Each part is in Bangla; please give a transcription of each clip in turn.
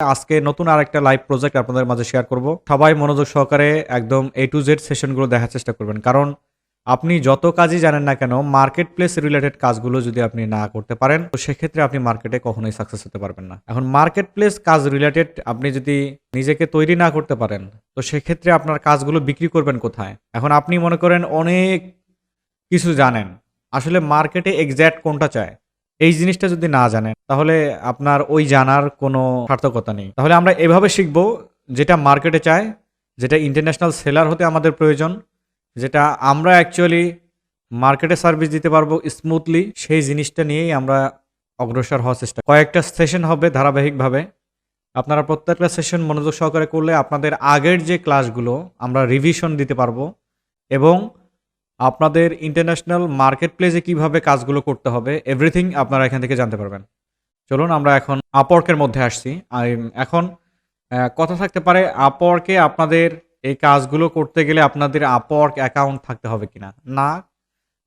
আজকে নতুন আরেকটা লাইভ প্রজেক্ট আপনাদের মাঝে শেয়ার করব। সবাই মনোযোগ সহকারে একদম এ টু জেড সেশনগুলো দেখার চেষ্টা করবেন। কারণ আপনি যত কাজই জানেন না কেন মার্কেট প্লেস রিলেটেড কাজগুলো যদি আপনি না করতে পারেন, তো সেক্ষেত্রে আপনি মার্কেটে কখনোই সাকসেস হতে পারবেন না। এখন মার্কেট প্লেস কাজ রিলেটেড আপনি যদি নিজেকে তৈরি না করতে পারেন, তো সেক্ষেত্রে আপনার কাজগুলো বিক্রি করবেন কোথায়? এখন আপনি মনে করেন অনেক কিছু জানেন। আসলে মার্কেটে এক্স্যাক্ট কোনটা চায়? এই জিনিসটা যদি না জানেন, তাহলে আপনার ওই জানার কোনো সার্থকতা নেই। তাহলে আমরা এভাবে শিখব, যেটা মার্কেটে চায়, যেটা ইন্টারন্যাশনাল সেলার হতে আমাদের প্রয়োজন, যেটা আমরা অ্যাকচুয়ালি মার্কেটে সার্ভিস দিতে পারব স্মুথলি, সেই জিনিসটা নিয়েই আমরা অগ্রসর হওয়ার চেষ্টা। কয়েকটা সেশন হবে ধারাবাহিকভাবে। আপনারা প্রত্যেকটা সেশন মনোযোগ সহকারে করলে আপনাদের আগের যে ক্লাসগুলো আমরা রিভিশন দিতে পারব এবং আপনাদের ইন্টারন্যাশনাল মার্কেট প্লেসে কীভাবে কাজগুলো করতে হবে এভরিথিং আপনারা এখান থেকে জানতে পারবেন। চলুন আমরা এখন আপওয়ার্কের মধ্যে আসছি। এখন কথা থাকতে পারে আপওয়ার্কে আপনাদের এই কাজগুলো করতে গেলে আপনাদের আপওয়ার্ক অ্যাকাউন্ট থাকতে হবে কিনা? না।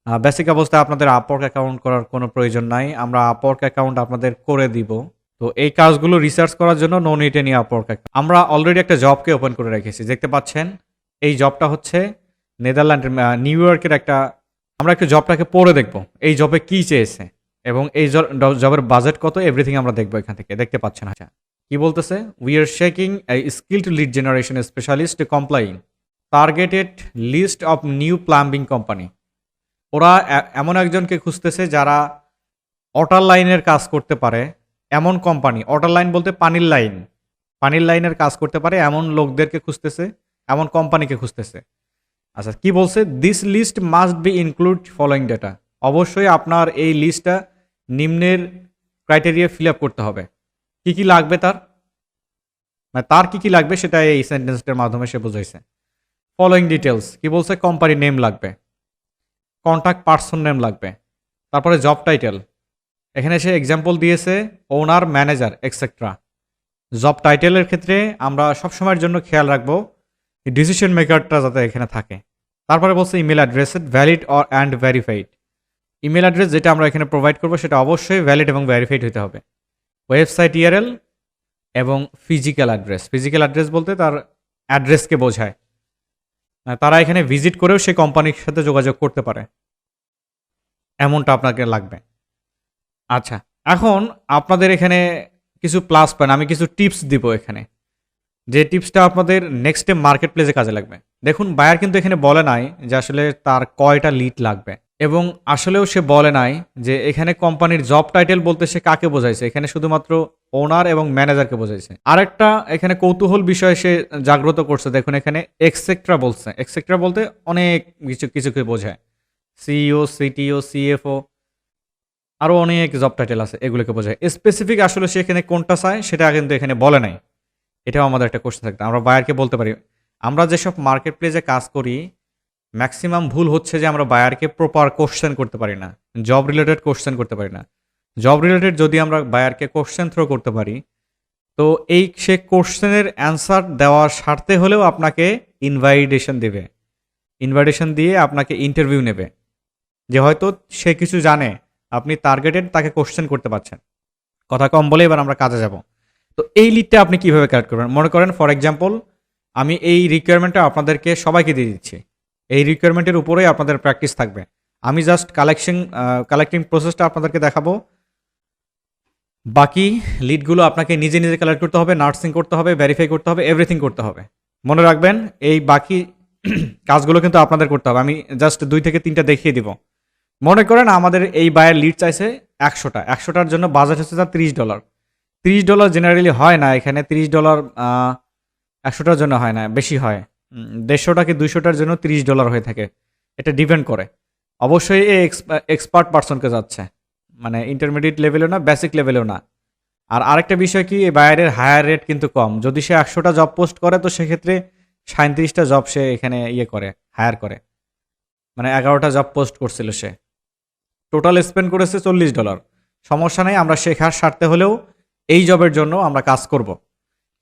বেসিক অবস্থায় আপনাদের আপওয়ার্ক অ্যাকাউন্ট করার কোনো প্রয়োজন নাই। আমরা আপওয়ার্ক অ্যাকাউন্ট আপনাদের করে দিব। তো এই কাজগুলো রিসার্চ করার জন্য নো নিট এনি আপওয়ার্ক আমরা অলরেডি একটা জবকে ওপেন করে রেখেছি। দেখতে পাচ্ছেন, এই জবটা হচ্ছে নেদারল্যান্ডের নিউ ইয়র্কের একটা, আমরা একটু জবটাকে পড়ে দেখব। এই জবে কি চেয়েছে? এবং এই জবের বাজেট কত? এভরিথিং আমরা দেখব এখান থেকে। দেখতে পাচ্ছেন আচ্ছা। কি বলতেছে? We are seeking skilled lead generation specialist compiling targeted list of new plumbing company ওরা এমন একজনকে খুঁজতেছে যারা অটার লাইনের কাজ করতে পারে এমন কোম্পানি অটার লাইন বলতে পানির লাইন পানির লাইনের কাজ করতে পারে এমন লোকদেরকে খুঁজতেছে, এমন কোম্পানিকে খুঁজতেছে। আচ্ছা কি বলছে? This list must be include following data অবশ্যই আপনার এই লিস্টটা নিম্নের ক্রাইটেরিয়া ফিল আপ করতে হবে। কি কি লাগবে তার? মানে তার কি কি লাগবে সেটা এই সেন্টেন্সটার মাধ্যমে সে বুঝাইছে। ফলোয়িং ডিটেলস কি বলছে? কোম্পানি নেম লাগবে। কন্ট্যাক্ট পার্সন নেম লাগবে। তারপরে জব টাইটেল এখানে সে এক্সাম্পল দিয়েছে ওনার ম্যানেজার এক্সেট্রা জব টাইটেলের ক্ষেত্রে আমরা সবসময়ের জন্য খেয়াল রাখব ডিসিশন মেকারটা যাতে এখানে থাকে। তারপরে বলছে email address valid or and verified email address যেটা আমরা এখানে প্রোভাইড করব সেটা অবশ্যই ভ্যালিড এবং ভ্যারিফাইড হতে হবে। ওয়েবসাইট ইআরএল এবং ফিজিক্যাল অ্যাড্রেস ফিজিক্যাল অ্যাড্রেস বলতে তার অ্যাড্রেসকে বোঝায়। তারা এখানে ভিজিট করেও সেই কোম্পানির সাথে যোগাযোগ করতে পারে। এমনটা আপনাকে লাগবে। আচ্ছা এখন আপনাদের এখানে কিছু প্লাস পয়েন্ট আমি কিছু টিপস দিব এখানে। যে টিপসটা আপনাদের নেক্সট মার্কেট প্লেসে কাজে লাগবে। দেখুন, বায়ার কিন্তু এখানে বলে নাই যে আসলে তার কয়টা লিড লাগবে। এবং আসলেও সে বলে নাই যে এখানে কোম্পানির জব টাইটেল বলতে সে কাকে বোঝাইছে? এখানে শুধুমাত্র ওনার এবং ম্যানেজারকে বোঝাইছে। আরেকটা এখানে কৌতূহল বিষয় সে জাগ্রত করছে। দেখুন, এখানে এক্সেট্রা বলছে। এক্সেট্রা বলতে অনেক কিছু কিছুকে বোঝায়। সিইও, সিটিও, সিএফও আরও অনেক জব টাইটেল আছে এগুলোকে বোঝায়। স্পেসিফিক আসলে সে এখানে কোনটা চায়, সেটা কিন্তু এখানে বলে নাই। এটাও আমাদের একটা কোশ্চেন থাকতো আমরা বায়ারকে বলতে পারি আমরা যেসব মার্কেট প্লেসে কাজ করি ম্যাক্সিমাম ভুল হচ্ছে যে আমরা বায়ারকে প্রপার কোশ্চেন করতে পারি না জব রিলেটেড কোশ্চেন করতে পারি না। জব রিলেটেড যদি আমরা বায়ারকে কোশ্চেন থ্রো করতে পারি, তো এই সে কোশ্চেনের অ্যান্সার দেওয়ার স্বার্থে হলেও আপনাকে ইনভাইটেশন দেবে। ইনভাইটেশন দিয়ে আপনাকে ইন্টারভিউ নেবে, যে হয়তো সে কিছু জানে, আপনি টার্গেটেড তাকে কোশ্চেন করতে পারছেন। কথা কম বলে এবার আমরা কাজে যাব। তো এই লিডটা আপনি কীভাবে কালেক্ট করবেন? মনে করেন ফর এক্সাম্পল আমি এই রিকোয়ারমেন্টটা আপনাদেরকে সবাইকে দিয়ে দিচ্ছি। এই রিকোয়ারমেন্টের উপরেই আপনাদের প্র্যাকটিস থাকবে। আমি জাস্ট কালেকশন কালেক্টিং প্রসেসটা আপনাদেরকে দেখাবো। বাকি লিডগুলো আপনাকে নিজে নিজে কালেক্ট করতে হবে নার্সিং করতে হবে ভেরিফাই করতে হবে এভরিথিং করতে হবে। মনে রাখবেন, এই বাকি কাজগুলো কিন্তু আপনাদের করতে হবে। আমি জাস্ট দুই থেকে তিনটা দেখিয়ে দিব। মনে করেন আমাদের এই বায়ের লিড চাইছে একশোটা। একশোটার জন্য বাজেট হচ্ছে তার তিরিশ ডলার তিরিশ ডলার জেনারেলি হয় না। এখানে তিরিশ ডলার একশোটার জন্য হয় না, বেশি হয়। দেড়শোটা কি দুইশোটার জন্য তিরিশ ডলার হয়ে থাকে। এটা ডিপেন্ড করে। অবশ্যই এই এক্সপার্ট পার্সনকে যাচ্ছে। মানে ইন্টারমিডিয়েট লেভেলেও না, বেসিক লেভেলেও না। আর আরেকটা বিষয় কি এই বাইরের হায়ার রেট কিন্তু কম। যদি সে একশোটা জব পোস্ট করে, তো সেক্ষেত্রে সাঁত্রিশটা জব সে এখানে ইয়ে করে, হায়ার করে। মানে এগারোটা জব পোস্ট করছিল সে। টোটাল স্পেন্ড করেছে চল্লিশ ডলার। সমস্যা নেই, আমরা শেখার স্বার্থে হলেও এই জবের জন্য আমরা কাজ করব।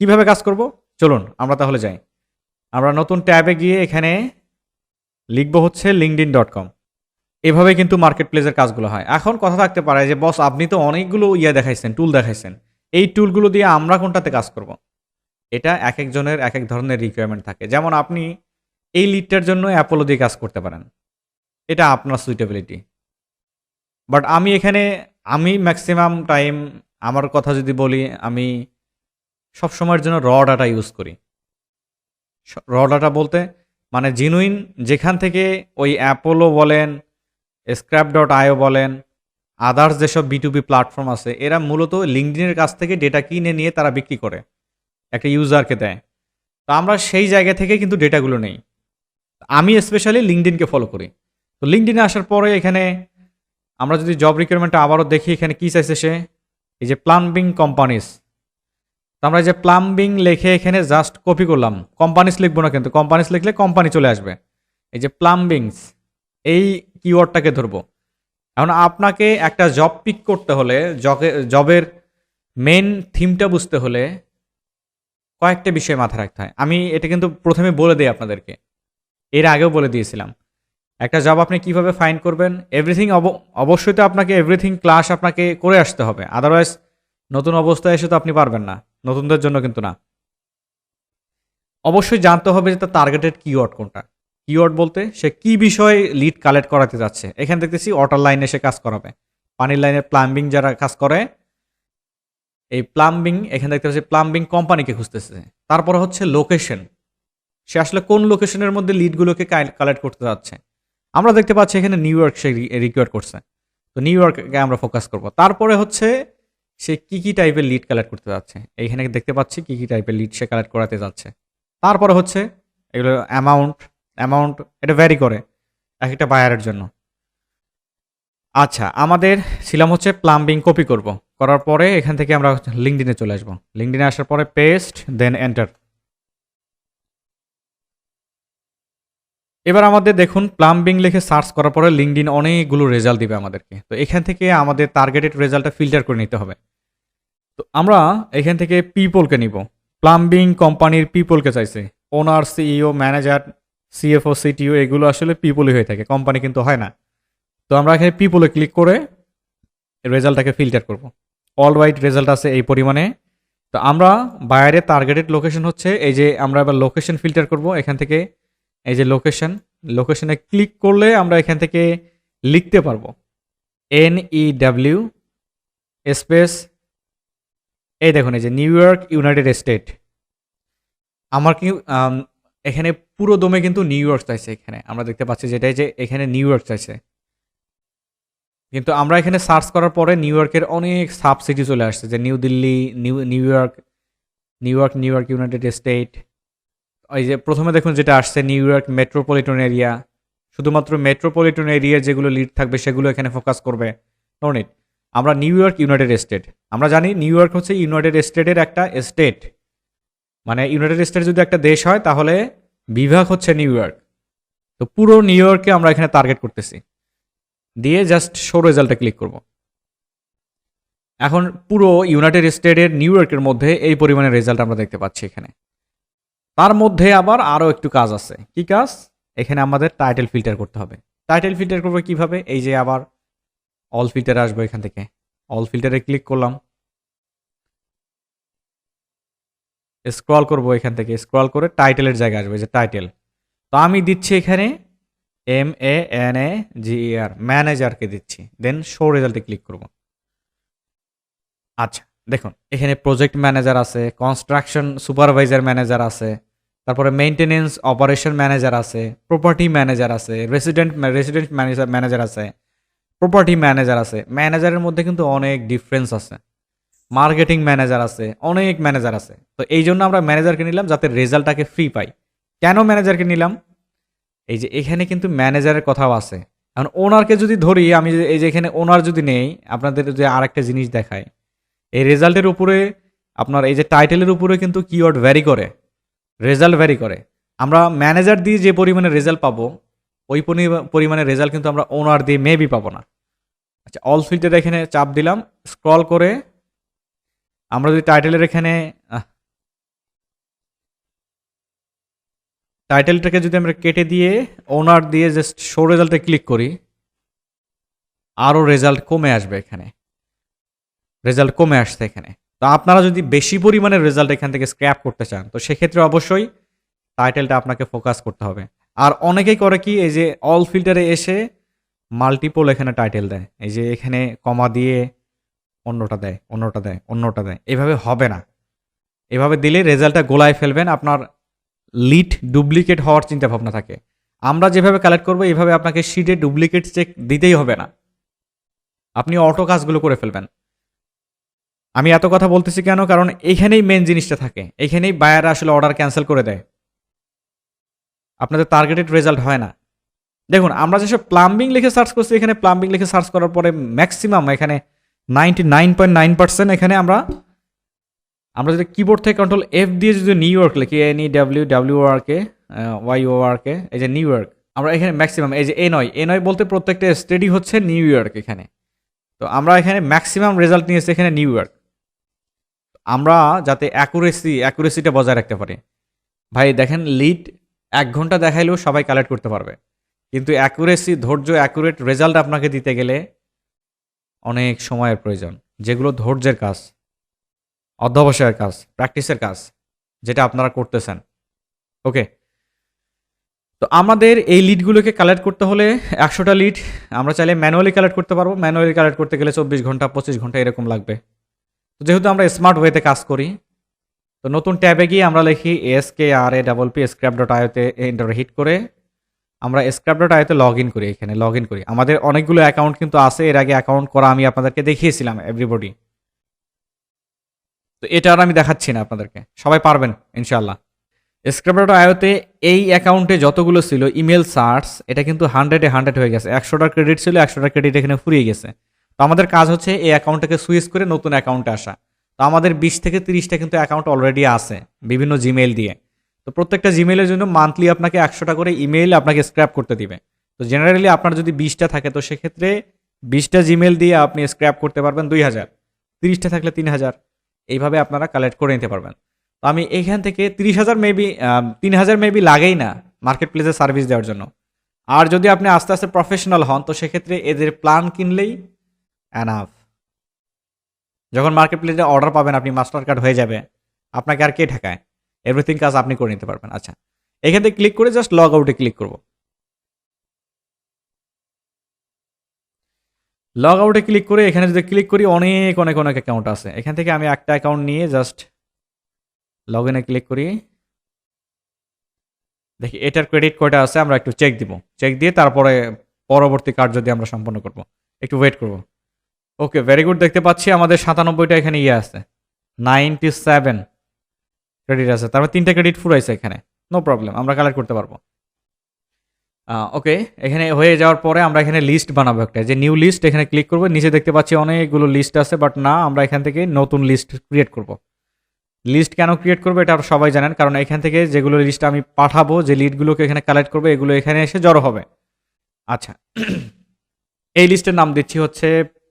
কীভাবে কাজ করব? চলুন, আমরা তাহলে যাই। আমরা নতুন ট্যাবে গিয়ে এখানে লিখব হচ্ছে লিঙ্কডিন ডট কম এভাবে কিন্তু মার্কেট প্লেসের কাজগুলো হয়। এখন কথা থাকতে পারে যে, বস, আপনি তো অনেকগুলো ইয়ে দেখাইছেন টুল দেখাইছেন। এই টুলগুলো দিয়ে আমরা কোনটাতে কাজ করব? এটা এক একজনের এক এক ধরনের রিকোয়ারমেন্ট থাকে। যেমন আপনি এই লিডটার জন্য অ্যাপোলো দিয়ে কাজ করতে পারেন। এটা আপনার সুইটেবিলিটি বাট আমি এখানে, আমি ম্যাক্সিমাম টাইম আমার কথা যদি বলি, আমি সব সময়ের জন্য র ডাটা ইউজ করি। র ডাটা বলতে মানে জিনুইন যেখান থেকে ওই অ্যাপোলো বলেন স্ক্র্যাপ ডট আইও বলেন আদার্স যেসব বিটুবি প্ল্যাটফর্ম আছে, এরা মূলত লিঙ্কডিনের কাছ থেকে ডেটা কিনে নিয়ে তারা বিক্রি করে, একটা ইউজারকে দেয়। তো আমরা সেই জায়গা থেকে কিন্তু ডেটাগুলো নেই। আমি স্পেশালি লিঙ্কডিনকে ফলো করি। তো লিঙ্কডিনে আসার পরে এখানে আমরা যদি জব রিকোয়ারমেন্টটা আবারও দেখি, এখানে কি চাইছে সে? এই যে প্লাম্বিং কোম্পানিস তো আমরা যে প্লাম্বিং লিখে এখানে জাস্ট কপি করলাম। কোম্পানিস লিখব না কিন্তু কোম্পানিস লিখলে কোম্পানি চলে আসবে। এই যে প্লাম্বিংস এই কিওয়ার্ডটাকে ধরবো। এখন আপনাকে একটা জব পিক করতে হলে জবের মেন থিমটা বুঝতে হলে কয়েকটা বিষয় মাথায় রাখতে হয়। আমি এটা কিন্তু প্রথমে বলে দিই আপনাদেরকে। এর আগেও বলে দিয়েছিলাম। একটা জব আপনি কীভাবে ফাইন করবেন এভরিথিং অবশ্যই তো আপনাকে এভরিথিং ক্লাস আপনাকে করে আসতে হবে। আদারওয়াইজ নতুন অবস্থায় এসে তো আপনি পারবেন না। নতুনদের জন্য কিন্তু না। অবশ্যই জানতে হবে যে তার টার্গেটেড কিওয়ার্ড কোনটা। কিওয়ার্ড বলতে সে কি বিষয়ে লিড কালেক্ট করাতে যাচ্ছে। এখানে দেখতেছি ওয়াটার লাইনে সে কাজ করাবে। পানির লাইনের প্লাম্বিং যারা কাজ করে, এই প্লাম্বিং এখানে দেখতে পাচ্ছি প্লাম্বিং কোম্পানিকে খুঁজতেছে। তারপরে হচ্ছে লোকেশন সে আসলে কোন লোকেশনের মধ্যে লিডগুলোকে কালেক্ট করতে যাচ্ছে। আমরা দেখতে পাচ্ছি এখানে নিউ ইয়র্ক সে রিকোয়ার করছে। তো নিউ ইয়র্কে আমরা ফোকাস করব। তারপরে হচ্ছে সে কি কি টাইপের লিড কালেক্ট করতে যাচ্ছে? এইখানে দেখতে পাচ্ছি কি কি টাইপের লিড সে কালেক্ট করাতে যাচ্ছে। তারপরে হচ্ছে, এগুলো অ্যামাউন্ট অ্যামাউন্ট এটা ভ্যারি করে এক একটা বায়ারের জন্য। আচ্ছা আমাদের ছিলাম হচ্ছে প্লাম্বিং কপি করব। করার পরে এখান থেকে আমরা লিঙ্কডিনে চলে আসব। লিঙ্কডিনে আসার পরে পেস্ট দেন এন্টার এবার আমাদের দেখুন প্লাম্বিং লিখে সার্চ করার পরে লিঙ্কডিন অনেকগুলো রেজাল্ট দিবে আমাদেরকে। তো এখান থেকে আমাদের টার্গেটেড রেজাল্টটা ফিল্টার করে নিতে হবে। তো আমরা এখান থেকে পিপলকে নিব। প্লাম্বিং কোম্পানির পিপলকে চাইছে। Owner CEO manager CFO CTO এগুলো আসলে পিপলই হয়ে থাকে। কোম্পানি কিন্তু হয় না। তো আমরা এখানে পিপলে ক্লিক করে রেজাল্টটাকে ফিল্টার করব। অল রাইট রেজাল্ট আছে এই পরিমাণে। তো আমরা বাইরে টার্গেটেড লোকেশন হচ্ছে, এই যে আমরা এবার লোকেশন ফিল্টার করব এখান থেকে। এই যে লোকেশন লোকেশনে ক্লিক করলে আমরা এখান থেকে লিখতে পারব। এন ই ডাব্লিউ স্পেস এই দেখুন, এই যে নিউ ইয়র্ক ইউনাইটেড স্টেট আমার কি এখানে পুরো দমে কিন্তু নিউ ইয়র্ক চাইছে এখানে। আমরা দেখতে পাচ্ছি যেটাই যে এখানে নিউ ইয়র্ক চাইছে। কিন্তু আমরা এখানে সার্চ করার পরে নিউ ইয়র্কের অনেক সাব সিটি চলে আসছে, যে New Delhi New New York New York New York United State ওই যে প্রথমে দেখুন যেটা আসছে নিউ ইয়র্ক মেট্রোপলিটন এরিয়া শুধুমাত্র মেট্রোপলিটন এরিয়া যেগুলো লিড থাকবে, সেগুলো এখানে ফোকাস করবে। নো নিট আমরা নিউ ইয়র্ক ইউনাইটেড স্টেট আমরা জানি নিউ ইয়র্ক হচ্ছে ইউনাইটেড স্টেটের একটা স্টেট মানে ইউনাইটেড স্টেট যদি একটা দেশ হয়, তাহলে বিভাগ হচ্ছে নিউ ইয়র্ক তো পুরো নিউ ইয়র্ককে আমরা এখানে টার্গেট করতেছি। দিয়ে জাস্ট শো রেজাল্টে ক্লিক করব। এখন পুরো ইউনাইটেড স্টেটের নিউ ইয়র্কের মধ্যে এই পরিমাণে রেজাল্ট আমরা দেখতে পাচ্ছি এখানে। তার মধ্যে আবার আরও একটু কাজ আছে। কি কাজ? এখানে আমাদের টাইটেল ফিল্টার করতে হবে। টাইটেল ফিল্টার করব কীভাবে? এই যে আবার অল ফিল্টার আসবে এখান থেকে। অল ফিল্টারে ক্লিক করলাম। স্ক্রল করব এখান থেকে। স্ক্রল করে টাইটেলের জায়গায় আসবে যে টাইটেল তো আমি দিচ্ছি এখানে M A N A G R ম্যানেজারকে দিচ্ছি। দেন শো রেজাল্টে ক্লিক করব। আচ্ছা দেখুন, এখানে প্রজেক্ট ম্যানেজার আছে কনস্ট্রাকশন সুপারভাইজার ম্যানেজার আছে তারপরে মেনটেনেন্স অপারেশন ম্যানেজার আছে প্রপার্টি ম্যানেজার আছে রেসিডেন্ট রেসিডেন্ট ম্যানেজার ম্যানেজার আছে প্রপার্টি ম্যানেজার আছে। ম্যানেজারের মধ্যে কিন্তু অনেক ডিফারেন্স আছে। মার্কেটিং ম্যানেজার আছে, অনেক ম্যানেজার আছে। তো এই জন্য আমরা ম্যানেজারকে নিলাম যাতে রেজাল্টটাকে ফ্রি পাই। কেন ম্যানেজারকে নিলাম? এই যে এখানে কিন্তু ম্যানেজারের কথাও আছে। এখন ওনারকে যদি ধরি, আমি এই যে এখানে ওনার যদি নেই, আপনাদের যদি আর একটা জিনিস দেখায় এই রেজাল্টের উপরে, আপনার এই যে টাইটেলের উপরে কিন্তু কিওয়ার্ড ভ্যারি করে। রেজাল্ট ভ্যারি করে। আমরা ম্যানেজার দিয়ে যে পরিমাণে রেজাল্ট পাবো, ওই পরি- পরিমাণে রেজাল্ট কিন্তু আমরা ওনার দিয়ে মেবি পাবো না। আচ্ছা অল ফিল্টার এখানে চাপ দিলাম। স্ক্রল করে আমরা যদি টাইটেলের এখানে টাইটেলটাকে যদি আমরা কেটে দিয়ে ওনার দিয়ে জাস্ট শো রেজাল্টে ক্লিক করি, আরও রেজাল্ট কমে আসবে এখানে। রেজাল্ট কমে আসছে এখানে। তো আপনারা যদি বেশি পরিমাণের রেজাল্ট এখান থেকে স্ক্র্যাপ করতে চান, তো সেক্ষেত্রে অবশ্যই টাইটেলটা আপনাকে ফোকাস করতে হবে। আর অনেকেই করে কি, এই যে অল ফিল্টারে এসে মাল্টিপল এখানে টাইটেল দেয়। এই যে এখানে কমা দিয়ে অন্যটা দেয় অন্যটা দেয় অন্যটা দেয়। এভাবে হবে না। এভাবে দিলে রেজাল্টটা গোলায় ফেলবেন, আপনার লিড ডুপ্লিকেট হওয়ার চিন্তা ভাবনা থাকে। আমরা যেভাবে কালেক্ট করব এইভাবে আপনাকে শিটে ডুপ্লিকেট চেক দিতেই হবে না। আপনি অটো কাজগুলো করে ফেলবেন। আমি এত কথা বলতেছি কেন? কারণ এখানেই মেন জিনিসটা থাকে। এখানেই বায়াররা আসলে অর্ডার ক্যান্সেল করে দেয়। আপনাদের টার্গেটেড রেজাল্ট হয় না। দেখুন, আমরা যেসব প্লাম্বিং লিখে সার্চ করছি, এখানে প্লাম্বিং লিখে সার্চ করার পরে ম্যাক্সিমাম এখানে ninety nine point nine percent এখানে আমরা আমরা যদি কিবোর্ড থেকে কন্ট্রোল এফ দিয়ে যদি নিউ ইয়র্ক লিখি N E W W R K Y O R K এই যে নিউ ইয়র্ক আমরা এখানে ম্যাক্সিমাম এই যে এ নয় এ নয় বলতে প্রত্যেকটা স্টেডি হচ্ছে নিউ ইয়র্ক এখানে। তো আমরা এখানে ম্যাক্সিমাম রেজাল্ট নিয়েছি এখানে নিউ ইয়র্ক আমরা যাতে অ্যাকুরেসি অ্যাকুরেসিটা বজায় রাখতে পারি। ভাই, দেখেন লিড এক ঘণ্টা দেখাইলেও সবাই কালেক্ট করতে পারবে। কিন্তু অ্যাকুরেসি ধৈর্য অ্যাকুরেট রেজাল্ট আপনাকে দিতে গেলে অনেক সময়ের প্রয়োজন, যেগুলো ধৈর্যের কাজ, অধ্যবসায়ের কাজ প্র্যাকটিসের কাজ, যেটা আপনারা করতেছেন। ওকে তো আমাদের এই লিডগুলোকে কালেক্ট করতে হলে একশোটা লিড আমরা চাইলে ম্যানুয়ালি কালেক্ট করতে পারব। ম্যানুয়ালি কালেক্ট করতে গেলে চব্বিশ ঘণ্টা, পঁচিশ ঘণ্টা এরকম লাগবে। তো যেহেতু আমরা স্মার্ট ওয়েতে কাজ করি, তো নতুন ট্যাবে গিয়ে আমরা লিখি S K R A double P scrap dot আয়োতে enter hit করে আমরা স্ক্র্যাপ ডট আয়োতে লগ ইন করি এখানে লগ ইন করি। আমাদের অনেকগুলো অ্যাকাউন্ট কিন্তু আছে, এর আগে অ্যাকাউন্ট করা আমি আপনাদেরকে দেখিয়েছিলাম এভরিবডি তো এটা আর আমি দেখাচ্ছি না আপনাদেরকে, সবাই পারবেন ইনশাল্লাহ স্ক্র্যাপ ডট আয়োতে এই অ্যাকাউন্টে যতগুলো ছিল ইমেল সার্চ এটা কিন্তু হান্ড্রেডে হান্ড্রেড হয়ে গেছে। একশোটা ক্রেডিট ছিল একশোটা ক্রেডিট এখানে ফুরিয়ে গেছে। তো আমাদের কাজ হচ্ছে এই অ্যাকাউন্টটাকে সুইচ করে নতুন অ্যাকাউন্টে আসা। তো আমাদের বিশ থেকে তিরিশটা কিন্তু অ্যাকাউন্ট অলরেডি আছে বিভিন্ন জিমেল দিয়ে। তো প্রত্যেকটা জিমেলের জন্য মান্থলি আপনাকে একশোটা করে ইমেল আপনাকে স্ক্র্যাপ করতে দিবে। তো জেনারেলি আপনার যদি বিশটা থাকে, তো সেক্ষেত্রে বিশটা জিমেল দিয়ে আপনি স্ক্র্যাপ করতে পারবেন দুই হাজার। তিরিশটা থাকলে তিন হাজার। এইভাবে আপনারা কালেক্ট করে নিতে পারবেন। তো আমি এখান থেকে তিরিশ হাজার মেবি তিন হাজার মেবি লাগেই না মার্কেট প্লেসে সার্ভিস দেওয়ার জন্য। আর যদি আপনি আস্তে আস্তে প্রফেশনাল হন, তো সেক্ষেত্রে এদের প্ল্যান কিনলেই অ্যানাফ যখন মার্কেট প্লেসে অর্ডার পাবেন, আপনি মাস্টার কার্ড হয়ে যাবে, আপনাকে আর কে ঠেকায়? এভরিথিং কাজ আপনি করে নিতে পারবেন। আচ্ছা এখান থেকে ক্লিক করে জাস্ট লগ আউটে ক্লিক করব। লগ আউটে ক্লিক করে এখানে যদি ক্লিক করি, অনেক অনেক অনেক অ্যাকাউন্ট আছে। এখান থেকে আমি একটা অ্যাকাউন্ট নিয়ে জাস্ট লগ ইনে ক্লিক করি। দেখি, এটার ক্রেডিট কয়টা আছে, আমরা একটু চেক দিব। চেক দিয়ে তারপরে পরবর্তী কার্ড যদি আমরা সম্পন্ন করব। একটু ওয়েট করব। ওকে ভেরি গুড দেখতে পাচ্ছি আমাদের সাতানব্বইটা এখানে ইয়ে আছে। নাইনটি সেভেন ক্রেডিট আছে তারপর তিনটা ক্রেডিট ফুরাইছে এখানে। নো প্রবলেম আমরা কালেক্ট করতে পারব। ওকে এখানে হয়ে যাওয়ার পরে আমরা এখানে লিস্ট বানাবো একটা। যে নিউ লিস্ট এখানে ক্লিক করব। নিচে দেখতে পাচ্ছি অনেকগুলো লিস্ট আছে বাট না, আমরা এখান থেকে নতুন লিস্ট ক্রিয়েট করব। লিস্ট কেন ক্রিয়েট করব, এটা সবাই জানেন, কারণ এখান থেকে যেগুলো লিস্ট আমি পাঠাবো, যে লিডগুলোকে এখানে কালেক্ট করব, এগুলো এখানে এসে জড়ো হবে। আচ্ছা এই লিস্টের নাম দিচ্ছি হচ্ছে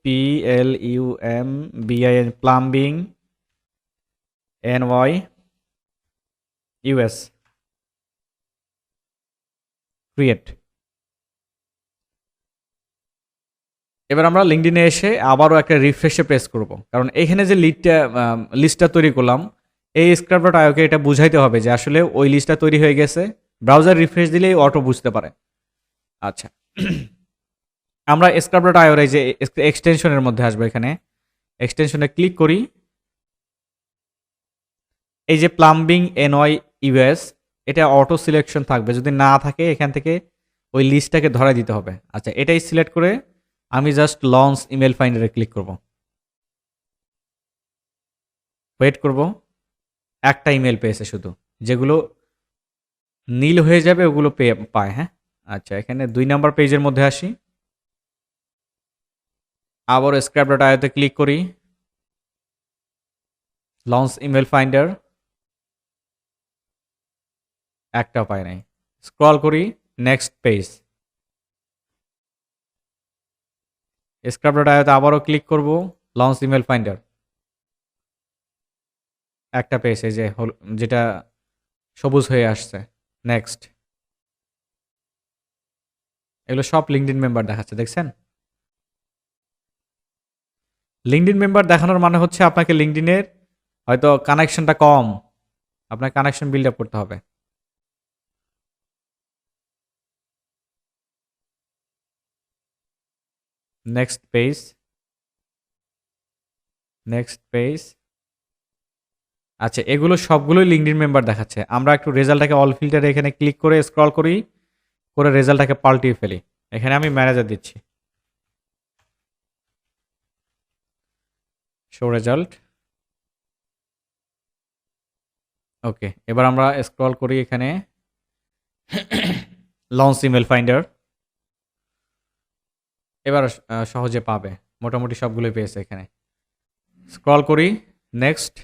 P L U M B I N plumbing N Y US create এবার আমরা লিঙ্কডিনে এসে আবারও একটা রিফ্রেশে প্রেস করব। কারণ এখানে যে লিডটা লিস্টটা তৈরি করলাম, এই স্ক্রাপ ডট আয়োকে এটা বুঝাইতে হবে যে আসলে ওই লিস্টটা তৈরি হয়ে গেছে। ব্রাউজার রিফ্রেশ দিলেই অটো বুঝতে পারে। আচ্ছা। আমরা স্ক্রাপ ডট এই যে এক্সটেনশনের মধ্যে আসব এখানে এক্সটেনশনে ক্লিক করি। এই যে প্লাম্বিং এনওয়াই ইউএস এটা অটো সিলেকশন থাকবে। যদি না থাকে, এখান থেকে ওই লিস্টটাকে ধরা দিতে হবে। আচ্ছা এটাই সিলেক্ট করে আমি জাস্ট লঞ্চ ইমেল ফাইন্ডারে ক্লিক করব। ওয়েট করব। একটা ইমেল পেয়েছে শুধু। যেগুলো নীল হয়ে যাবে, ওগুলো পেয়ে, পায় হ্যাঁ? আচ্ছা এখানে দুই নাম্বার পেজের মধ্যে আসি। আবার স্ক্র্যাপ ডট আয়োতে ক্লিক করি। লঞ্চ ইমেল ফাইন্ডার একটা পাই নাই। স্ক্রল করি নেক্সট পেজ স্ক্রাব ডট আয়োতে আবারও ক্লিক করব লঞ্চ ইমেল ফাইন্ডার একটা পেজ এই যে যেটা সবুজ হয়ে আসছে। নেক্সট এগুলো সব লিঙ্কডিন মেম্বার দেখাচ্ছে, দেখছেন? লিঙ্কডিন মেম্বার দেখানোর মানে হচ্ছে আপনাকে লিঙ্কডিনের হয়তো কানেকশনটা কম। আপনার কানেকশন বিল্ড আপ করতে হবে। নেক্সট পেজ নেক্সট পেজ আচ্ছা এগুলো সবগুলোই লিঙ্কডিন মেম্বার দেখাচ্ছে। আমরা একটু রেজাল্টটাকে অল ফিল্টারে এখানে ক্লিক করে স্ক্রল করি, করে রেজাল্টটাকে পাল্টিয়ে ফেলি। এখানে আমি ম্যানেজার দিচ্ছি। শো রেজাল্ট ওকে এবার আমরা স্ক্রল করি এখানে। লঞ্চ ইমেল ফাইন্ডার এবার সহজে পাবে। মোটামুটি সবগুলোই পেয়েছে এখানে। স্ক্রল করি next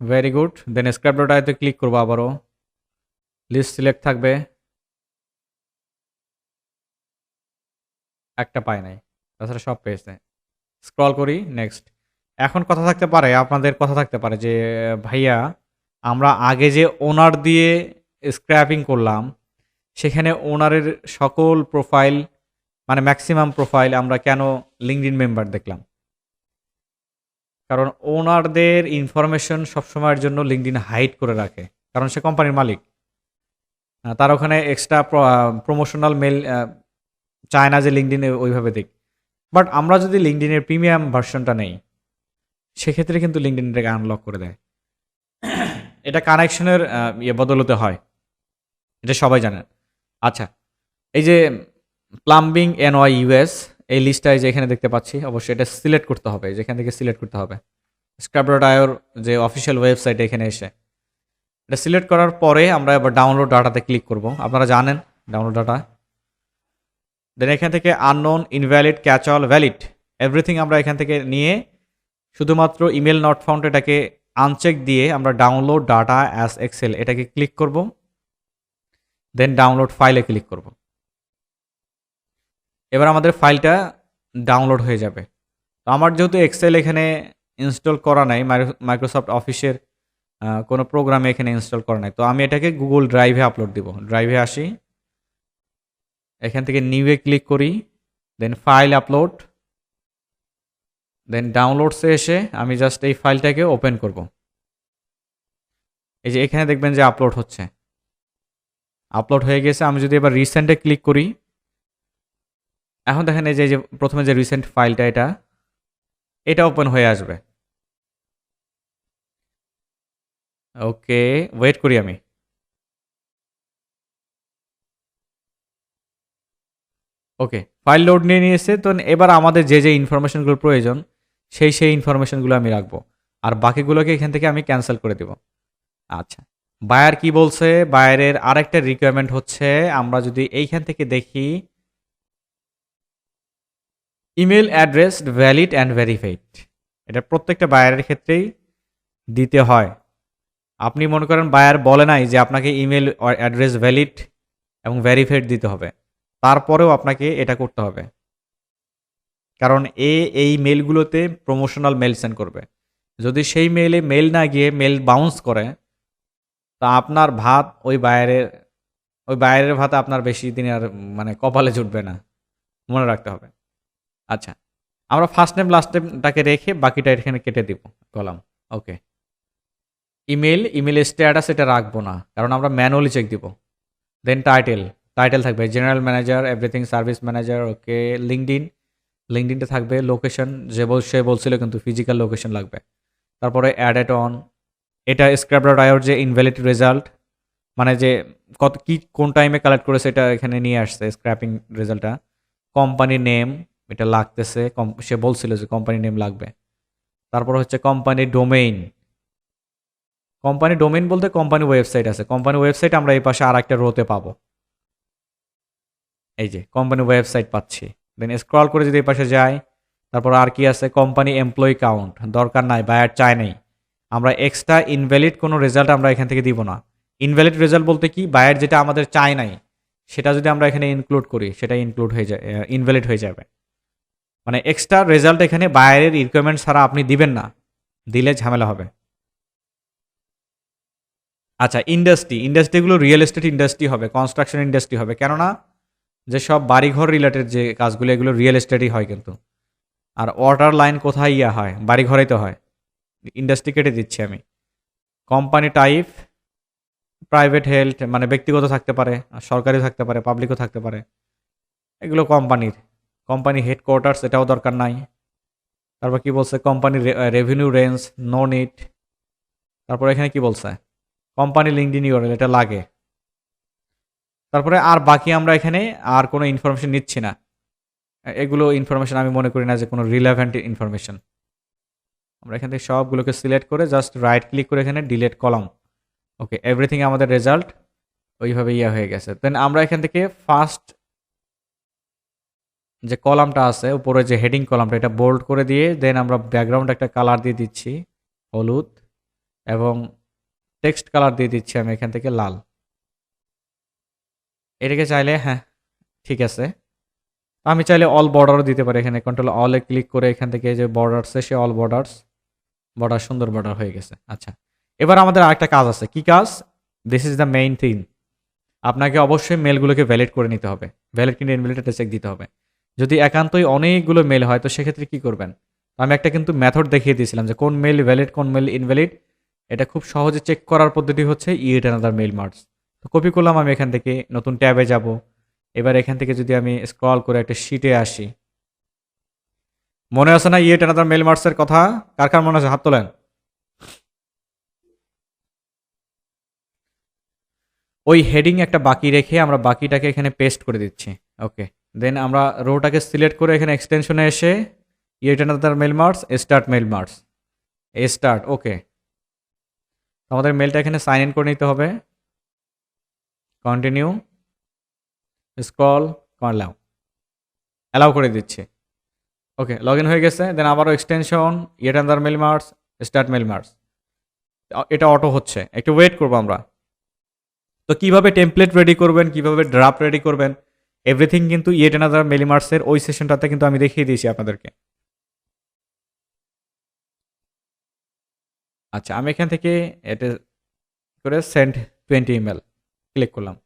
very good then scrap dot click করব আবারও। লিস্ট সিলেক্ট থাকবে। একটা পায় নাই। তাছাড়া সব পেয়েছে স্ক্রল করি নেক্সট এখন কথা থাকতে পারে, আপনাদের কথা থাকতে পারে যে, ভাইয়া, আমরা আগে যে ওনার দিয়ে স্ক্র্যাপিং করলাম, সেখানে ওনারের সকল প্রোফাইল মানে ম্যাক্সিমাম প্রোফাইল আমরা কেন লিঙ্কডিন মেম্বার দেখলাম? কারণ ওনারদের ইনফরমেশন সবসময়ের জন্য লিঙ্কডিন হাইড করে রাখে, কারণ সে কোম্পানির মালিক। তার ওখানে এক্সট্রা প্রমোশনাল মেল চায় না যে লিঙ্কডিনে ওইভাবে দিক। বাট আমরা যদি লিঙ্কডিনের প্রিমিয়াম ভার্সনটা নেই, সেক্ষেত্রে কিন্তু লিঙ্কডিন এটাকে আনলক করে দেয়। এটা কানেকশনের ইয়ে বদলতে হয়। এটা সবাই জানেন আচ্ছা এই যে প্লাম্বিং এন ওয়াই ইউএস এই লিস্টটায় যে এখানে দেখতে পাচ্ছি, অবশ্যই এটা সিলেক্ট করতে হবে, যেখান থেকে সিলেক্ট করতে হবে। স্ক্রাবডট আয়োর যে অফিসিয়াল ওয়েবসাইট এখানে এসে। এটা সিলেক্ট করার পরে আমরা এবার ডাউনলোড ডাটাতে ক্লিক করব। আপনারা জানেন ডাউনলোড ডাটা দেন এখান থেকে unknown invalid catch all valid everything আমরা এখান থেকে নিয়ে শুধুমাত্র ইমেল নট ফাউন্ড এটাকে আনচেক দিয়ে আমরা ডাউনলোড ডাটা অ্যাস এক্সেল এটাকে ক্লিক করব। দেন ডাউনলোড ফাইলে ক্লিক করব। এবার আমাদের ফাইলটা ডাউনলোড হয়ে যাবে। তো আমার যেহেতু এক্সেল এখানে ইনস্টল করা নাই মাইক্রোসফট অফিসের কোনো প্রোগ্রামে এখানে ইনস্টল করা নাই, তো আমি এটাকে গুগল ড্রাইভে আপলোড দিব। ড্রাইভে আসি। এখান থেকে নিউয়ে ক্লিক করি দেন ফাইল আপলোড দেন ডাউনলোডসে এসে আমি জাস্ট এই ফাইলটাকে ওপেন করব। এই যে এখানে দেখবেন যে আপলোড হচ্ছে। আপলোড হয়ে গেছে, আমি যদি এবার রিসেন্টে ক্লিক করি, এখন দেখেন এই যে এই যে প্রথমে যে রিসেন্ট ফাইলটা এটা এটা ওপেন হয়ে আসবে। ওকে ওয়েট করি আমি। ওকে ফাইল লোড নিয়ে নিয়েছে, তো এবার আমাদের যে যে ইনফরমেশনগুলো প্রয়োজন, সেই সেই ইনফরমেশনগুলো আমি রাখব। আর বাকিগুলোকে এখান থেকে আমি ক্যান্সেল করে দেব। আচ্ছা বায়ার কি বলছে? বায়ারের আরেকটা রিকোয়ারমেন্ট হচ্ছে, আমরা যদি এইখান থেকে দেখি email address valid and verified এটা প্রত্যেকটা বায়ারের ক্ষেত্রেই দিতে হয়। আপনি মনে করেন বায়ার বলে নাই যে আপনাকে ইমেল অ্যাড্রেস ভ্যালিড এবং ভেরিফাইড দিতে হবে। তারপরেও আপনাকে এটা করতে হবে। কারণ এ, এই মেলগুলোতে প্রমোশনাল মেল সেন্ড করবে। যদি সেই মেলে মেল না গিয়ে মেল বাউন্স করে, তা আপনার ভাত ওই বাইরের ওই বাইরের ভাত আপনার বেশি দিন আর মানে কপালে জুটবে না। মনে রাখতে হবে। আচ্ছা আমরা ফার্স্ট নেম লাস্ট নেমটাকে রেখে বাকিটা এখানে কেটে দিব column okay email email status এটা রাখব না। কারণ আমরা ম্যানুয়ালি চেক দিব। দেন টাইটেল টাইটেল থাকবে general manager everything service manager okay LinkedIn লিঙ্কডিনটা থাকবে লোকেশন যে বল, সে বলছিল কিন্তু ফিজিক্যাল লোকেশন লাগবে। তারপরে অ্যাড এট অন এটা স্ক্র্যাপ ডট আইওর যে ইনভ্যালিড রেজাল্ট মানে যে কত, কি, কোন টাইমে কালেক্ট করেছে এটা এখানে নিয়ে আসছে স্ক্র্যাপিং রেজাল্টটা কোম্পানি নেম এটা লাগতেছে কম- সে বলছিল যে কোম্পানি নেম লাগবে। তারপর হচ্ছে কোম্পানি ডোমেইন কোম্পানি ডোমেইন বলতে কোম্পানি ওয়েবসাইট আছে। কোম্পানি ওয়েবসাইট আমরা এই পাশে আর একটা রোতে পাবো। এই যে কোম্পানি ওয়েবসাইট পাচ্ছি। দেন স্ক্রল করে যদি এই পাশে যাই, তারপর আর কি আছে? কোম্পানি এমপ্লয়ি কাউন্ট দরকার নাই বায়ার চায় নাই। আমরা এক্সট্রা ইনভ্যালিড কোনো রেজাল্ট আমরা এখান থেকে দিব না। ইনভ্যালিড রেজাল্ট বলতে কি? বায়ার যেটা আমাদের চায় নাই, সেটা যদি আমরা এখানে ইনক্লুড করি, সেটা ইনক্লুড হয়ে যায় ইনভ্যালিড হয়ে যাবে। মানে এক্সট্রা রেজাল্ট এখানে বায়ারের রিকোয়ারমেন্ট ছাড়া আপনি দিবেন না। দিলে ঝামেলা হবে। আচ্ছা ইন্ডাস্ট্রি ইন্ডাস্ট্রিগুলো রিয়েল এস্টেট ইন্ডাস্ট্রি হবে কনস্ট্রাকশন ইন্ডাস্ট্রি হবে। কেননা যে সব বাড়িঘর রিলেটেড যে কাজগুলো, এগুলো রিয়েল এস্টেটই হয় কিন্তু। আর ওয়াটার লাইন কোথায় ইয়া হয়? বাড়ি ঘরেই তো হয়। ইন্ডাস্ট্রি কেটে দিচ্ছি আমি। কোম্পানি টাইপ প্রাইভেট হেলথ মানে ব্যক্তিগত থাকতে পারে, আর সরকারি থাকতে পারে পাবলিকও থাকতে পারে। এগুলো কোম্পানির কোম্পানি হেডকোয়ার্টার্স এটাও দরকার নাই। তারপর কি বলছে? কোম্পানির রেভিনিউ রেঞ্জ নো নিট তারপর এখানে কি বলছে? কোম্পানি লিঙ্কডিন ইউআরএল এটা লাগে। তারপরে আর বাকি আমরা এখানে আর কোনো ইনফরমেশন নিচ্ছি না। এগুলো ইনফরমেশন আমি মনে করি না যে কোনো রিলেভেন্ট ইনফরমেশন আমরা এখান থেকে সবগুলোকে সিলেক্ট করে জাস্ট রাইট ক্লিক করে এখানে ডিলেট কলম ওকে এভরিথিং আমাদের রেজাল্ট ওইভাবে ইয়া হয়ে গেছে। দেন আমরা এখান থেকে ফার্স্ট যে কলামটা আছে, উপরে যে হেডিং কলামটা এটা বোল্ড করে দিয়ে দেন আমরা ব্যাকগ্রাউন্ড একটা কালার দিয়ে দিচ্ছি, হলুদ, এবং টেক্সট কালার দিয়ে দিচ্ছি আমি এখান থেকে লাল। এটাকে চাইলে হ্যাঁ ঠিক আছে। আমি চাইলে অল বর্ডারও দিতে পারি এখানে। কন্ট্রোল অলে ক্লিক করে এখান থেকে যে বর্ডারসে সে অল বর্ডার্স বর্ডার সুন্দর বর্ডার হয়ে গেছে। আচ্ছা এবার আমাদের আরেকটা কাজ আছে। কি কাজ? This is the main thing আপনাকে অবশ্যই মেলগুলোকে ভ্যালিড করে নিতে হবে। ভ্যালিড কিংবা ইনভ্যালিড চেক দিতে হবে। যদি একান্তই অনেকগুলো মেল হয়, তো সেক্ষেত্রে কি করবেন? আমি একটা কিন্তু মেথড দেখিয়ে দিয়েছিলাম যে কোন মেল ভ্যালিড কোন মেল ইনভ্যালিড এটা খুব সহজে চেক করার পদ্ধতি হচ্ছে Yet Another Mail Merge copy করলাম আমি এখান থেকে, নতুন ট্যাবে যাব। এবার এখান থেকে যদি আমি স্ক্রল করে একটা শিটে আসি। মনে আছে না ইয়েট অ্যানাদার মেল মার্কসের কথা? কার কার মনে আছে? হাত তোলেন। ওই হেডিং একটা বাকি রেখে আমরা বাকিটাকে এখানে পেস্ট করে দিচ্ছি। ওকে দেন আমরা রোটাকে সিলেক্ট করে এখানে এক্সটেনশনে এসে Yet Another Mail Merge start mail merge start okay আমাদের মেলটা এখানে সাইন ইন করে নিতে হবে। কন্টিনিউ স্ক্রল করলাম অ্যালাউ করে দিচ্ছি। ওকে লগ ইন হয়ে গেছে দেন আবারও extension Yet Another Mail Merge start mail merge এটা অটো হচ্ছে, একটু ওয়েট করব আমরা। তো কীভাবে টেমপ্লেট রেডি করবেন, কীভাবে ড্রাফট রেডি করবেন এভরিথিং কিন্তু ইয়েট অ্যানাদার মেলিমার্সের ওই সেশনটাতে কিন্তু আমি দেখিয়ে দিয়েছি আপনাদেরকে। আচ্ছা আমি এখান থেকে এটা করে সেন্ড টোয়েন্টি ইমেল ক্লিক করলাম।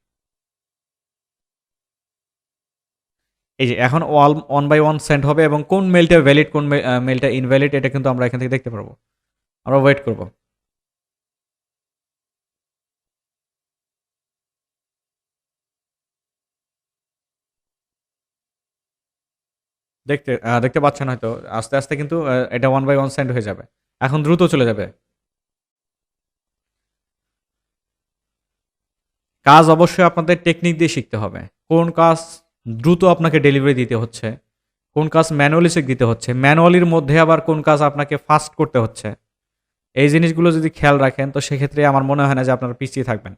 এই যে এখন ওয়াল ওয়ান বাই ওয়ান সেন্ড হবে এবং কোন মেলটা ভ্যালিড কোন মেলটা ইনভ্যালিড এটা কিন্তু আমরা এখান থেকে দেখতে পারব। আমরা ওয়েট করব। দেখতে দেখতে পাচ্ছেন হয়তো, আস্তে আস্তে কিন্তু এটা ওয়ান বাই ওয়ান সেন্ড হয়ে যাবে। এখন দ্রুত চলে যাবে। কাজ অবশ্যই আপনাদের টেকনিক দিয়ে শিখতে হবে। কোন কাজ দ্রুত আপনাকে ডেলিভারি দিতে হচ্ছে, কোন কাজ ম্যানুয়ালি চেক দিতে হচ্ছে ম্যানুয়ালির মধ্যে আবার কোন কাজ আপনাকে ফাস্ট করতে হচ্ছে। এই জিনিসগুলো যদি খেয়াল রাখেন, তো সেক্ষেত্রে আমার মনে হয় না যে আপনারা পিছিয়ে থাকবেন।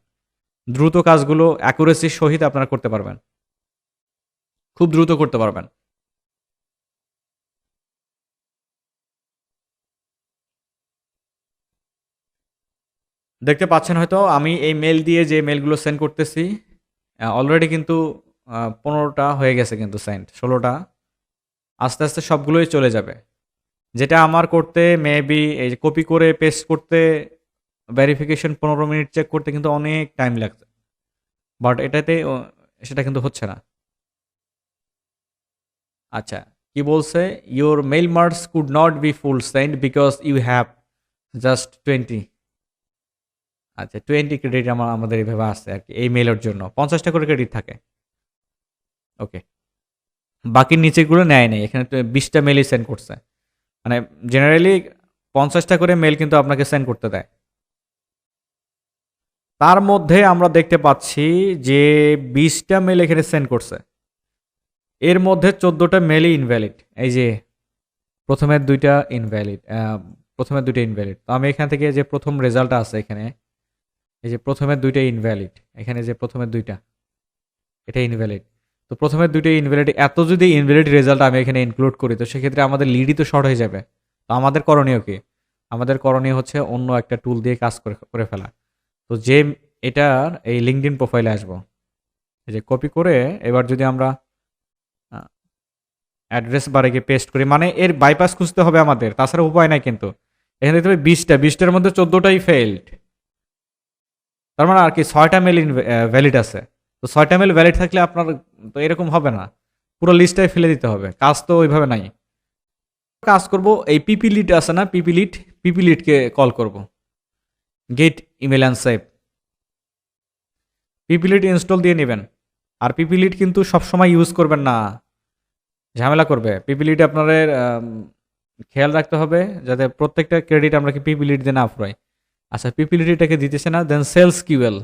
দ্রুত কাজগুলো অ্যাকুরেসির সহিত আপনারা করতে পারবেন। খুব দ্রুত করতে পারবেন। দেখতে পাচ্ছেন হয়তো, আমি এই মেল দিয়ে যে মেলগুলো সেন্ড করতেছি অলরেডি কিন্তু পনেরোটা হয়ে গেছে কিন্তু সেন্ড ষোলোটা। আস্তে আস্তে সবগুলোই চলে যাবে। যেটা আমার করতে মেবি এই যে কপি করে পেস্ট করতে ভেরিফিকেশন পনেরো মিনিট চেক করতে কিন্তু অনেক টাইম লাগছে। বাট এটাতে সেটা কিন্তু হচ্ছে না। আচ্ছা কি বলছে? Your mail merge could not be full send because you have just twenty আচ্ছা টোয়েন্টি ক্রেডিট আমার, আমাদের এইভাবে আসছে আর কি, এই মেলের জন্য। পঞ্চাশটা করে ক্রেডিট থাকে। ওকে বাকি নিচেগুলো নেয় নেই, এখানে বিশটা মেলই সেন্ড করছে। মানে জেনারেলি পঞ্চাশটা করে মেল কিন্তু আপনাকে সেন্ড করতে দেয়। তার মধ্যে আমরা দেখতে পাচ্ছি যে বিশটা মেল এখানে সেন্ড করছে। এর মধ্যে চোদ্দোটা মেলই ইনভ্যালিড এই যে প্রথমের দুইটা ইনভ্যালিড প্রথমের দুইটা ইনভ্যালিড তো আমি এখান থেকে যে প্রথম রেজাল্টটা আছে এখানে এই যে প্রথমের দুইটা ইনভ্যালিড এখানে যে প্রথমের দুইটা এটা ইনভ্যালিড তো প্রথমের দুইটা ইনভ্যালিড এত যদি ইনভ্যালিড রেজাল্ট আমি এখানে ইনক্লুড করি, তো সেক্ষেত্রে আমাদের লিডই তো শর্ট হয়ে যাবে। তো আমাদের করণীয় কি? আমাদের করণীয় হচ্ছে অন্য একটা টুল দিয়ে কাজ করে করে ফেলা। তো যে এটার এই লিঙ্কডিন প্রোফাইলে আসব। এই যে কপি করে এবার যদি আমরা অ্যাড্রেস বারে গিয়ে পেস্ট করি মানে এর বাইপাস খুঁজতে হবে আমাদের, তাছাড়া উপায় নাই কিন্তু। এখানে দেখতে পাই বিশটা, বিশটার মধ্যে চোদ্দোটাই ফেইল্ড তার মানে আর কি ছয়টা মেল ভ্যালিড আছে। তো ছয়টা মেল ভ্যালিড থাকলে আপনার তো এরকম হবে না। পুরো লিস্টটাই ফেলে দিতে হবে। কাজ তো ওইভাবে নাই। কাজ করব, এই পিপি লিড আছে না পিপি লিড পিপি লিডকে কল করব। Get email and save PP lead install দিয়ে নেবেন। আর পিপি লিড কিন্তু সবসময় ইউজ করবেন না। ঝামেলা করবে। পিপি লিড আপনাদের খেয়াল রাখতে হবে যাতে প্রত্যেকটা ক্রেডিট আমরা কি পিপি লিড দিয়ে না ফুরাই আচ্ছা দিতেছে না দেন সেলস কিউএল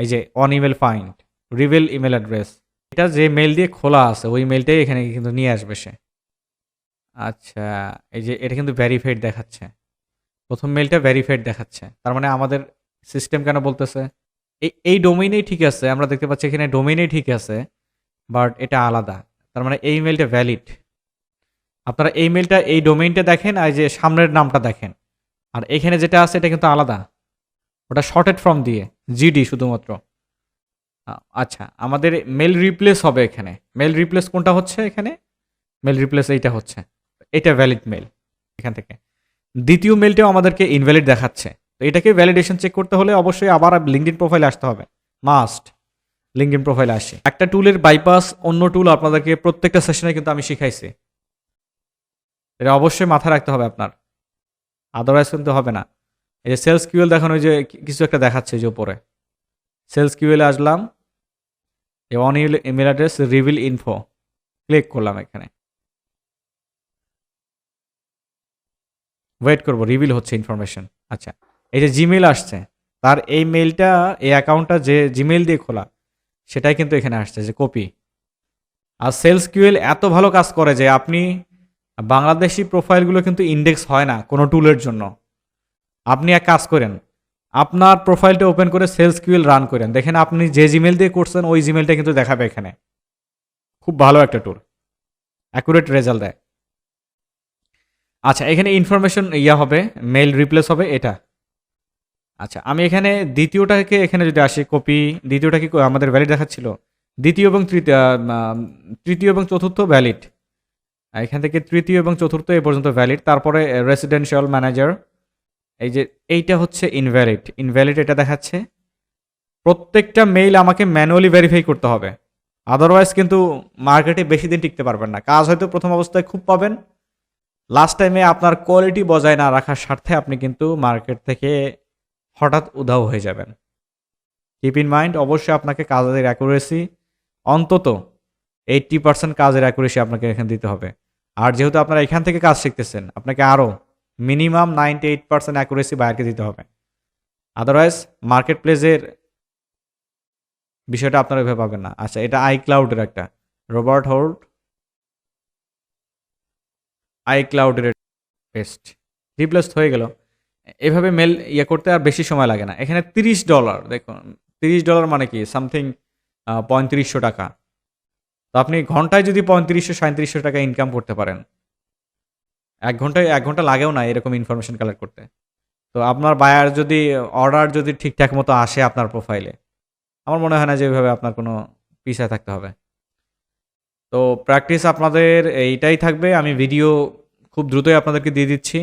এই যে on email find reveal email address এটা যে মেল দিয়ে খোলা আছে, ওই মেলটাই এখানে কিন্তু নিয়ে আসবে সে। আচ্ছা এই যে, এটা কিন্তু ভ্যারিফাইড দেখাচ্ছে। প্রথম মেলটা ভ্যারিফাইড দেখাচ্ছে। তার মানে আমাদের সিস্টেম কেন বলতেছে? এই এই ডোমেইনেই ঠিক আছে, আমরা দেখতে পাচ্ছি এখানে ডোমেইনেই ঠিক আছে বাট এটা আলাদা। তার মানে এই মেলটা ভ্যালিড আপনারা এই মেলটা এই ডোমেইনটা দেখেন, আর যে সামনের নামটা দেখেন। আর এখানে যেটা আছে, এটা কিন্তু আলাদা। ওটা শর্টেড ফর্ম দিয়ে জিডি শুধুমাত্র। আচ্ছা আমাদের মেল রিপ্লেস হবে এখানে। মেল রিপ্লেস কোনটা হচ্ছে এখানে? মেল রিপ্লেস এইটা হচ্ছে। এটা ভ্যালিড মেল এখান থেকে। দ্বিতীয় মেলটাও আমাদেরকে ইনভ্যালিড দেখাচ্ছে। তো এটাকে ভ্যালিডেশন চেক করতে হলে অবশ্যই আবার লিঙ্কডিন প্রোফাইলে আসতে হবে। মাস্ট লিঙ্কডিন প্রোফাইলে আসি। একটা টুলের বাইপাস অন্য টুল আপনাদেরকে প্রত্যেকটা সেশনে কিন্তু আমি শিখাইছি। এটা অবশ্যই মাথায় রাখতে হবে আপনার। আদারওয়াইজ কিন্তু হবে না। এই যে সেলস কিউএল দেখানো, ওই যে কিছু একটা দেখাচ্ছে যে উপরে। সেলস কিউএলে আসলাম on email address reveal info click করলাম এখানে। ওয়েট করব রিভিল হচ্ছে ইনফরমেশন আচ্ছা এই যে জিমেল আসছে, তার এই মেলটা এই অ্যাকাউন্টটা যে জিমেল দিয়ে খোলা, সেটাই কিন্তু এখানে আসছে, যে কপি আর সেলস কিউএল এত ভালো কাজ করে যে আপনি বাংলাদেশি প্রোফাইলগুলো কিন্তু ইন্ডেক্স হয় না কোনো টুলের জন্য। আপনি এক কাজ করেন, আপনার প্রোফাইলটা ওপেন করে সেলস কিউএল রান করেন। দেখেন আপনি যে জিমেল দিয়ে করছেন, ওই জিমেলটা কিন্তু দেখাবে এখানে। খুব ভালো একটা টুল অ্যাকুরেট রেজাল্ট দেয়। আচ্ছা এখানে ইনফরমেশন ইয়া হবে মেল রিপ্লেস হবে, এটা। আচ্ছা আমি এখানে দ্বিতীয়টাকে এখানে যদি আসি কপি দ্বিতীয়টা কি আমাদের ভ্যালিড দেখাচ্ছিল? দ্বিতীয় এবং তৃতীয় তৃতীয় এবং চতুর্থ ভ্যালিড এখান থেকে তৃতীয় এবং চতুর্থ এ পর্যন্ত ভ্যালিড তারপরে রেসিডেন্সিয়াল ম্যানেজার এই যে, এইটা হচ্ছে ইনভ্যালিড ইনভ্যালিড এটা দেখাচ্ছে, প্রত্যেকটা মেইল আমাকে ম্যানুয়ালি ভেরিফাই করতে হবে। আদারওয়াইজ কিন্তু মার্কেটে বেশি দিন টিকতে পারবেন না। কাজ হয়তো প্রথম অবস্থায় খুব পাবেন। লাস্ট টাইমে আপনার কোয়ালিটি বজায় না রাখার স্বার্থে আপনি কিন্তু মার্কেট থেকে হঠাৎ উধাও হয়ে যাবেন। কিপ ইন মাইন্ড অবশ্যই আপনাকে কাজের অ্যাকুরেসি অন্তত এইট্টি পার্সেন্ট কাজের অ্যাকুরেসি আপনাকে এখানে দিতে হবে। আর যেহেতু আপনারা এখান থেকে কাজ শিখতেছেন, আপনাকে আরও minimum ninety eight percent accuracy বাইরকে দিতে হবে। আদারওয়াইজ মার্কেট প্লেসের বিষয়টা আপনারা এভাবে পাবেন না। আচ্ছা এটা আই ক্লাউডের একটা। রোবার্ট হোল্ড আই ক্লাউডের পেস্ট। রিপ্লেস হয়ে গেল। এভাবে মেল ইয়ে করতে আর বেশি সময় লাগে না। এখানে তিরিশ ডলার, দেখুন, তিরিশ ডলার মানে কি? সামথিং পঁয়ত্রিশশো টাকা। তো আপনি ঘন্টায় যদি পঁয়ত্রিশশো সাঁত্রিশশো টাকা ইনকাম করতে পারেন। এক ঘন্টায়, এক ঘণ্টা লাগেও না এরকম ইনফরমেশন কালেক্ট করতে। তো আপনার বায়ার যদি অর্ডার যদি ঠিকঠাক মতো আসে আপনার প্রোফাইলে আমার মনে হয় না যে এভাবে আপনার কোনো পিছায় থাকতে হবে। তো প্র্যাকটিস আপনাদের এইটাই থাকবে। আমি ভিডিও খুব দ্রুতই আপনাদেরকে দিয়ে দিচ্ছি।